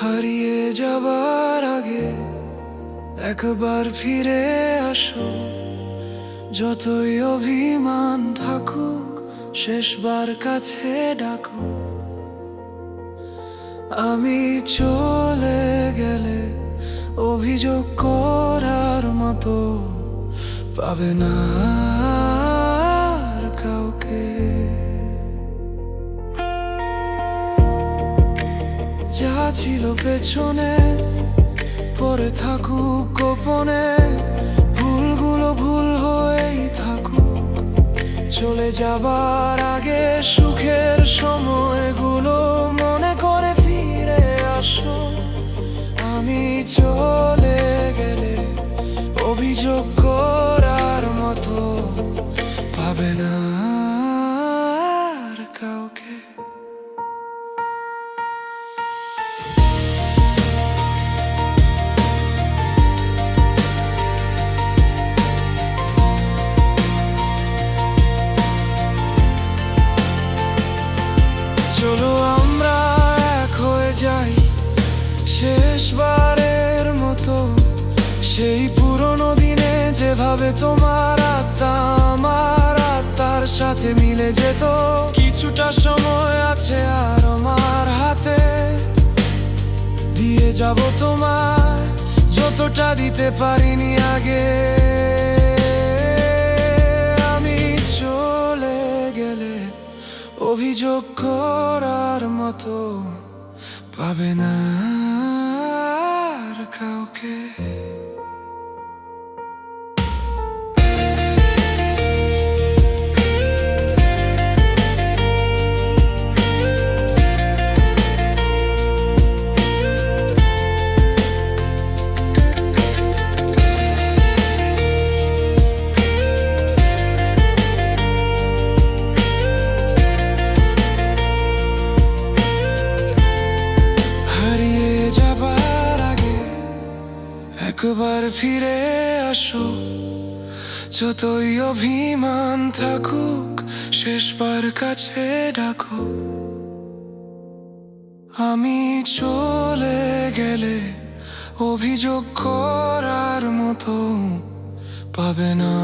হারিয়ে যাবার আগে একবার ফিরে আসো। যতই অভিমান থাকুক, শেষবার কাছে ডাকো। আমি চলে গেলে অভিযোগ করার মতো পাবে না কাউকে। যা ছিল পেছনে পরে থাকুক গোপনে। ভুলগুলো ভুল হয়েই থাকুক। চলে যাবার আগে সুখের সময়গুলো শেষবারের মতো সেই পুরনো দিনে যেভাবে তোমার আত্মা আমার আত্মার সাথে মিলে যেত, কিছুটা সময় আছে আর আমার হাতে। দিয়ে যাব তোমার যতটা দিতে পারিনি আগে। আমি চলে গেলে অভিযোগ করার মতো পাবে না আর কাউকে। একবার ফিরে আসো। যতই অভিমান থাকুক, শেষবার কাছে ডাকো। আমি চলে গেলে অভিযোগ করার মতো পাবে না।